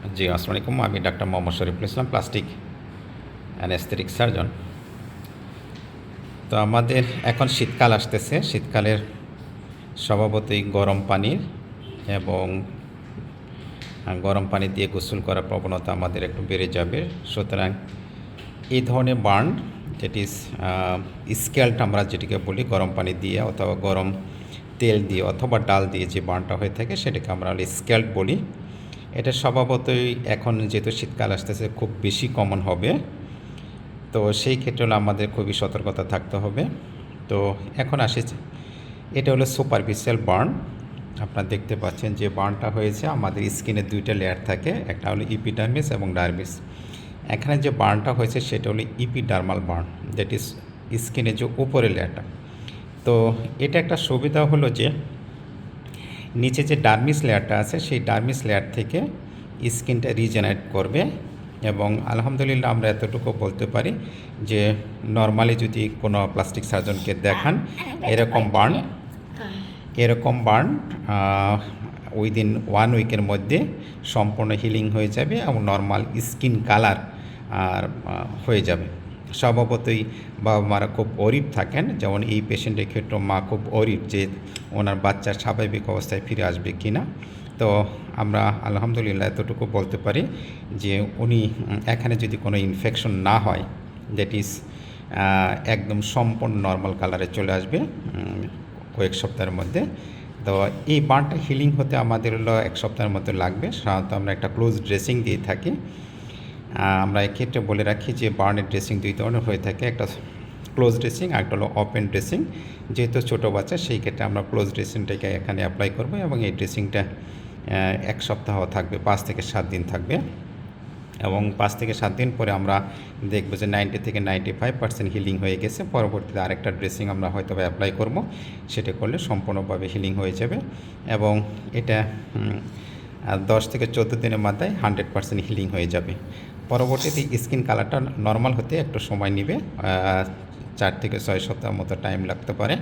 জি, আসসালামু আলাইকুম। আমি doctor Mohammad Shariful Islam, plastic anaesthetic surgeon. তো আমাদের এখন শীতকাল আসতেছে। শীতকালের স্বভাবতই গরম পানির এবং গরম পানি দিয়ে গোসল করার প্রবণতা আমাদের একটু বেড়ে যাবে। সুতরাং এই ধরনের বার্ন যেটি স্কেল্ট আমরা যেটিকে বলি, গরম পানি দিয়ে অথবা গরম তেল দিয়ে অথবা ডাল দিয়ে যে বার্নটা হয়ে থাকে, সেটাকে আমরা স্কেল্ট বলি। এটা স্বভাবতই এখন যেহেতু শীতকাল আসতেছে, খুব বেশি কমন হবে। তো সেই ক্ষেত্রে হলো আমাদের খুবই সতর্কতা থাকতে হবে। তো এখন আসি, এটা হলো সুপারফিশিয়াল বার্ন আপনারা দেখতে পাচ্ছেন যে বার্নটা হয়েছে, আমাদের স্কিনের দুইটা লেয়ার থাকে, একটা হলো ইপিডার্মিস এবং ডার্মিস এখানে যে বার্নটা হয়েছে, সেটা হলো ইপিডার্মাল বার্ন দ্যাট ইজ স্কিনের যে উপরের লেয়ারটা তো এটা একটা সুবিধা হলো যে নিচে যে ডার্মিস লেয়ারটা আছে, সেই ডার্মিস লেয়ার থেকে স্কিনটা রিজেনারেট করবে এবং আলহামদুলিল্লাহ আমরা এতটুকু বলতে পারি যে নর্মালি যদি কোনো প্লাস্টিক সার্জনকে দেখান, এরকম বার্ন এরকম বার্ন উইদিন ওয়ান উইকের মধ্যে সম্পূর্ণ হিলিং হয়ে যাবে এবং নর্মাল স্কিন কালার আর হয়ে যাবে। স্বভাবতই বাবা মারা খুব অরিব থাকেন। যেমন এই পেশেন্টের ক্ষেত্রে মা খুব অরিব যে ওনার বাচ্চা স্বাভাবিক অবস্থায় ফিরে আসবে কি না তো আমরা আলহামদুলিল্লাহ এতটুকু বলতে পারি যে উনি, এখানে যদি কোনো ইনফেকশন না হয় দ্যাট ইজ একদম সম্পূর্ণ নর্মাল কালারে চলে আসবে কয়েক সপ্তাহের মধ্যে। তো এই বার্নটা হিলিং হতে আমাদের হলো এক সপ্তাহের মতো লাগবে। সাধারণত আমরা একটা ক্লোজ ড্রেসিং দিয়ে থাকি। আমরা এক্ষেত্রে বলে রাখি যে বার্নের ড্রেসিং দুই ধরনের হয়ে থাকে। একটা ক্লোজ ড্রেসিং একটা হলো ওপেন ড্রেসিং। যেহেতু ছোটো বাচ্চা, সেই ক্ষেত্রে আমরা ক্লোজ ড্রেসিংটাকে এখানে অ্যাপ্লাই করব এবং এই ড্রেসিংটা এক সপ্তাহ থাকবে, পাঁচ থেকে সাত দিন থাকবে। এবং পাঁচ থেকে সাত দিন পরে আমরা দেখব যে নাইনটি থেকে নাইনটি ফাইভ পার্সেন্ট হিলিং হয়ে গেছে। পরবর্তীতে আরেকটা ড্রেসিং আমরা হয়তো অ্যাপ্লাই করব। সেটা করলে সম্পূর্ণভাবে হিলিং হয়ে যাবে। এবং এটা দশ থেকে চোদ্দ দিনের মাথায় হান্ড্রেড পার্সেন্ট হিলিং হয়ে যাবে। পরবর্তীতে স্কিন কালারটা নর্মাল হতে একটু সময় নেবে চার থেকে ছয় সপ্তাহ মতো টাইম লাগতে পারে,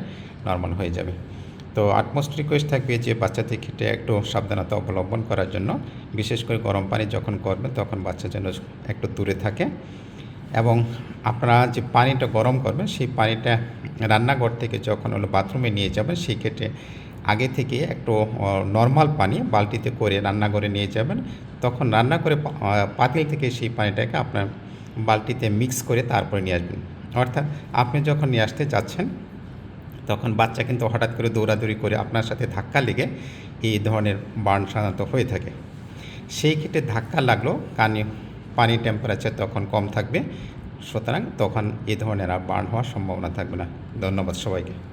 নর্মাল হয়ে যাবে। তো আটমোস্ট রিকোয়েস্ট থাকবে যে বাচ্চাদের ক্ষেত্রে একটু সাবধানতা অবলম্বন করার জন্য, বিশেষ করে গরম পানি যখন করবেন তখন বাচ্চা যেন একটু দূরে থাকে। এবং আপনারা যে পানিটা গরম করবেন, সেই পানিটা রান্নাঘর থেকে যখন হলো বাথরুমে নিয়ে যাবেন, সেই ক্ষেত্রে আগে থেকে একটু নর্মাল পানি বালতিতে করে রান্নাঘরে নিয়ে যাবেন। তখন রান্না করে পাতিল থেকে সেই পানিটাকে আপনার বালতিতে মিক্স করে তারপরে নিয়ে আসবেন। অর্থাৎ আপনি যখন নিয়ে আসতে যাচ্ছেন, তখন বাচ্চা কিন্তু হঠাৎ করে দৌড়াদৌড়ি করে আপনার সাথে ধাক্কা লেগে এই ধরনের বার্ন সাধারণত হয়ে থাকে। সেই ক্ষেত্রে ধাক্কা লাগল কানে পানির টেম্পারেচার তখন কম থাকবে। সুতরাং তখন এই ধরনের আর বার্ন হওয়ার সম্ভাবনা থাকবে না। ধন্যবাদ সবাইকে।